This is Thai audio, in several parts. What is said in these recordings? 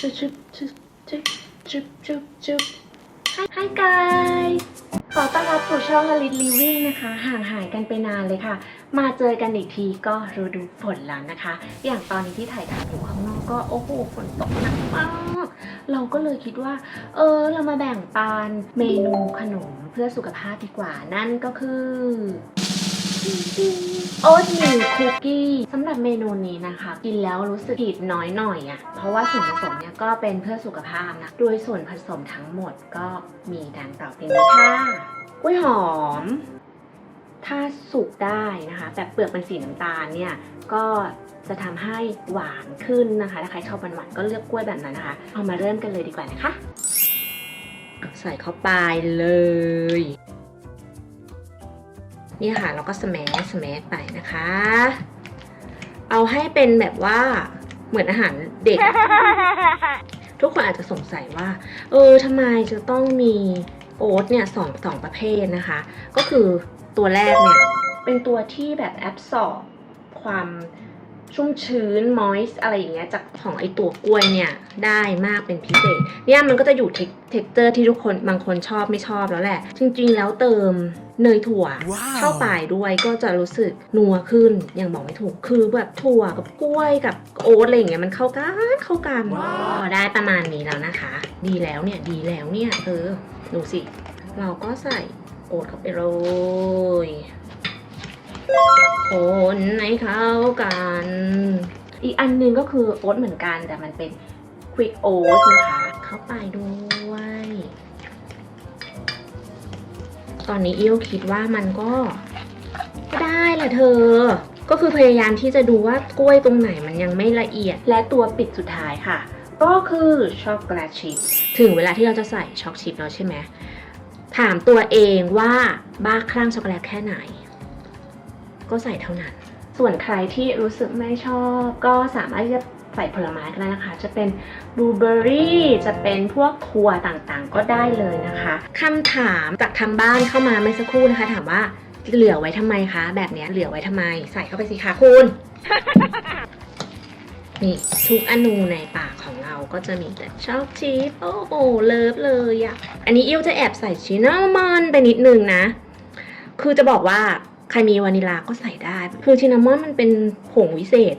จุ๊บจุ๊บจุ๊บจุ๊บจุ๊บจุ๊บจุ๊บ Hi guys ขอต้อนรับสู่ช่อง l i t Living นะคะ ห่างหายกันไปนานเลยค่ะ มาเจอกันอีกทีก็ฤดูฝนแล้วนะคะ อย่างตอนนี้ที่ถ่ายทำอยู่ข้างนอกก็โอ้โหฝนตกหนักมากเราก็เลยคิดว่า เออ เรามาแบ่งปันเมนูขนมเพื่อสุขภาพดีกว่านั่นก็คือ โอ๊ตมิลคุกกี้สำหรับเมนูนี้นะคะ กินแล้วรู้สึกผิดน้อยหน่อยอะ่ะ เพราะว่าส่วนผสมเนี่ยก็เป็นเพื่อสุขภาพนะ โดยส่วนผสมทั้งหมดก็มีดังต่อไปนี้ค่ะกล้วยหอม ถ้าสุกได้นะคะ แบบเปลือกเป็นสีน้ำตาลเนี่ย ก็จะทำให้หวานขึ้นนะคะ ถ้าใครชอบหวานก็เลือกกล้วยแบบนั้นนะคะ เอามาเริ่มกันเลยดีกว่านะคะ ใส่เข้าไปเลย นี่ค่ะเราก็สแมสสแมสไปนะคะ เอาให้เป็นแบบว่าเหมือนอาหารเด็กอะทุกคนอาจจะสงสัยว่า เออทำไมจะต้องมีโอ๊ตเนี่ยสองสองประเภทนะคะ ก็คือตัวแรกเนี่ย เป็นตัวที่แบบแอบสอบความ ชุ่มชื้นมอยส์อะไรอย่างเงี้ยจากของไอตัวกล้วยเนี่ยได้มากเป็นพิเศษ เนี่ยมันก็จะอยู่เท็กเจอร์ที่ทุกคนบางคนชอบไม่ชอบแล้วแหละ จริงๆแล้วเติมเนยถั่วว้าวเข้าไปด้วยก็จะรู้สึกนัวขึ้นยังบอกไม่ถูกคือแบบถั่วกับกล้วยกับโอ๊ตอะไรอย่างเงี้ยมันเข้ากันเข้ากันว้าวพอได้ประมาณนี้แล้วนะคะ ดีแล้วเนี่ยดีแล้วเนี่ยเออดูสิ เราก็ใส่โอ๊ตเข้าไปเลยคนให้เข้ากัน อีกอันหนึงก็คือโอ๊ตเหมือนกันแต่มันเป็นควิกโอ๊ตนะคะ เข้าไปด้วย ตอนนี้เอี้ยวคิดว่ามันก็ก็ได้แหละเธอ ก็คือพยายามที่จะดูว่ากล้วยตรงไหนมันยังไม่ละเอียด และตัวปิดสุดท้ายค่ะ ก็คือช็อกโกแลตชิพถึงเวลาที่เราจะใส่ช็อกชิพแล้วใช่ไหมถามตัวเองว่าบ้าคลั่งช็อกโกแลตแค่ไหน ก็ใส่เท่านั้น ส่วนใครที่รู้สึกไม่ชอบก็สามารถที่จะใส่ผลไม้ก็ได้นะคะ จะเป็นบลูเบอร์รี่จะเป็นพวกถั่วต่างๆ ก็ได้เลยนะคะคำถามจากทางบ้านเข้ามาเมื่อสักครู่นะคะ ถามว่าเหลือไว้ทำไมคะ แบบนี้เหลือไว้ทำไม ใส่เข้าไปสิคะคุณนี่ทุกอนูในปากของเราก็จะมีแต่ช็อกชีสโอ้โหเลิฟเลยอะอันนี้อี้วจะแอบใส่ชินนามอนไปนิดนึงนะ คือจะบอกว่า ใครมีวานิลาก็ใส่ได้ คือชินามอนมันเป็นผงวิเศษ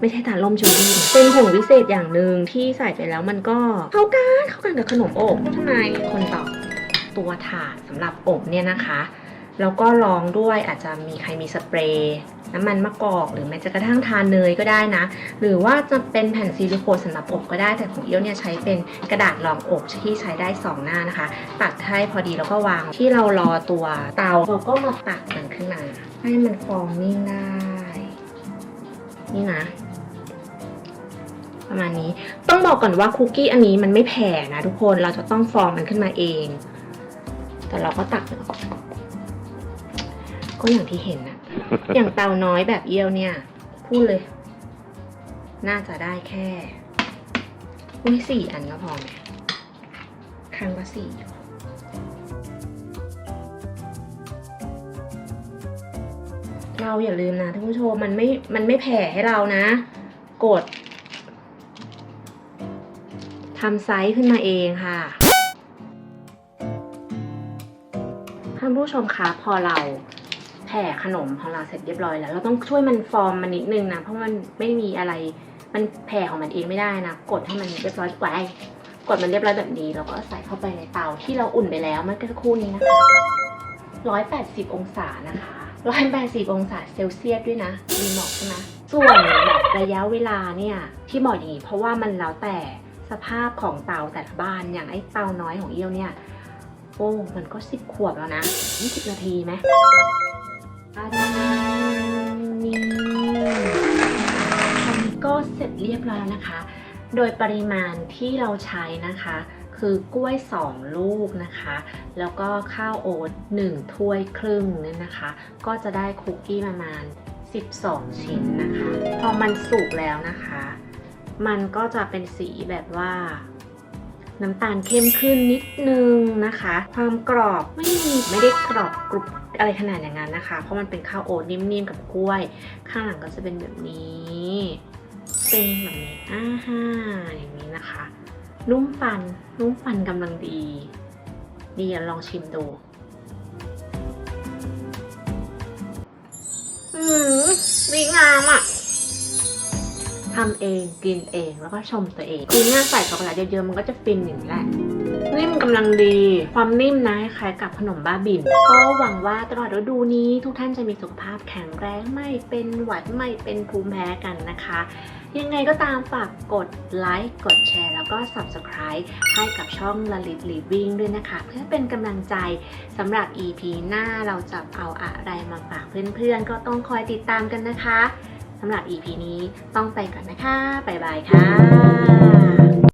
ไม่ใช่ตานล่มชูดีเป็นผงวิเศษอย่างหนึ่งที่ใส่ไปแล้วมันก็เข้ากันเข้ากันกับขนมอบทำไมคนต่อตัวถาดสำหรับอบเนี่ยนะคะ แล้วก็ลองด้วยอาจจะมีใครมีสเปรย์น้ำมันมะกอกหรือแม้จะกระทั่งทานเนยก็ได้นะ หรือว่าจะเป็นแผ่นซิลิโคนสำหรับอบก็ได้แต่ของเอี้ยวเนี่ยใช้เป็นกระดาษรองอบที่ใช้ได้สองหน้านะคะ ตัดให้พอดีแล้วก็วางที่เรารอตัวเตาเราก็มาตักมันขึ้นมาให้มันฟองนิ่งได้ นี่นะประมาณนี้ต้องบอกก่อนว่าคุกกี้อันนี้มันไม่แผ่นะทุกคนเราจะต้องฟองมันขึ้นมาเอง แต่เราก็ตักมันออก ก็อย่างที่เห็นนะอย่างเตาน้อยแบบเยี่ยวเนี่ย พูดเลย น่าจะได้แค่อุ้ยสี่อันก็พอไหมครั้งละสี่เราอย่าลืมนะท่านผู้ชมมันไม่ มันไม่แผ่ให้เรานะ กดทำไซส์ขึ้นมาเองค่ะท่านผู้ชมคะพอเรา แผ่ขนมของเราเสร็จเรียบร้อยแล้ว เราต้องช่วยมันฟอร์มมันนิดนึงนะ เพราะมันไม่มีอะไรมันแผ่ของมันเองไม่ได้นะ กดให้มันเรียบร้อยไว้กดมันเรียบร้อยแบบนี้แล้วก็ใส่เข้าไปในเตาที่เราอุ่นไปแล้วเมื่อสักครู่นี้นะคะร้อยแปดสิบองศานะคะร้อยแปดสิบองศาเซลเซียสด้วยนะมีหมอกใช่ไหมส่วนแบบระยะเวลาเนี่ยที่บอกอย่างนี้เพราะว่ามันแล้วแต่สภาพของเตาแต่ละบ้านอย่างไอ้เตาน้อยของเอี้ยวเนี่ยโอ้มันก็สิบขวบแล้วนะยี่สิบนาทีไหม อันนี้อันนี้ก็เสร็จเรียบร้อยแล้วนะคะ โดยปริมาณที่เราใช้นะคะ คือกล้วย 2 ลูกนะคะ แล้วก็ข้าวโอ๊ต1ถ้วยครึ่งนั่นนะคะ ก็จะได้คุกกี้ประมาณ 12 ชิ้นนะคะ พอมันสุกแล้วนะคะ มันก็จะเป็นสีแบบว่า น้ำตาลเข้มขึ้นนิดนึงนะคะ ความกรอบไม่มีไม่ได้กรอบกรุบอะไรขนาดอย่างนั้นนะคะ เพราะมันเป็นข้าวโอ๊ตนิ่มๆกับกล้วย ข้างหลังก็จะเป็นแบบนี้ เป็นแบบนี้อ่าฮะอย่างนี้นะคะ นุ่มฟันนุ่มฟันกำลังดี ดีอะลองชิมดูอืมดีงามอะ ทำเองกินเองแล้วก็ชมตัวเองคือเนี่ยใส่ช็อกโกแลตเยอะๆมันก็จะฟินอย่างนี้แหละนิ่มกำลังดี ความนิ่มนะคล้ายกับขนมบ้าบิน ก็หวังว่าตลอดฤดูนี้ทุกท่านจะมีสุขภาพแข็งแรงไม่เป็นหวัดไม่เป็นภูมิแพ้กันนะคะ ยังไงก็ตามฝากกดไลค์กดแชร์ แล้วก็ Subscribe ให้กับช่องลลิตลีวิ่งด้วยนะคะ เพื่อเป็นกำลังใจสำหรับ EP หน้าเราจะเอาอะไรมาฝากเพื่อนๆ ก็ต้องคอยติดตามกันนะคะ สำหรับ EP นี้ต้องไปก่อนนะคะ บ๊ายบายค่ะ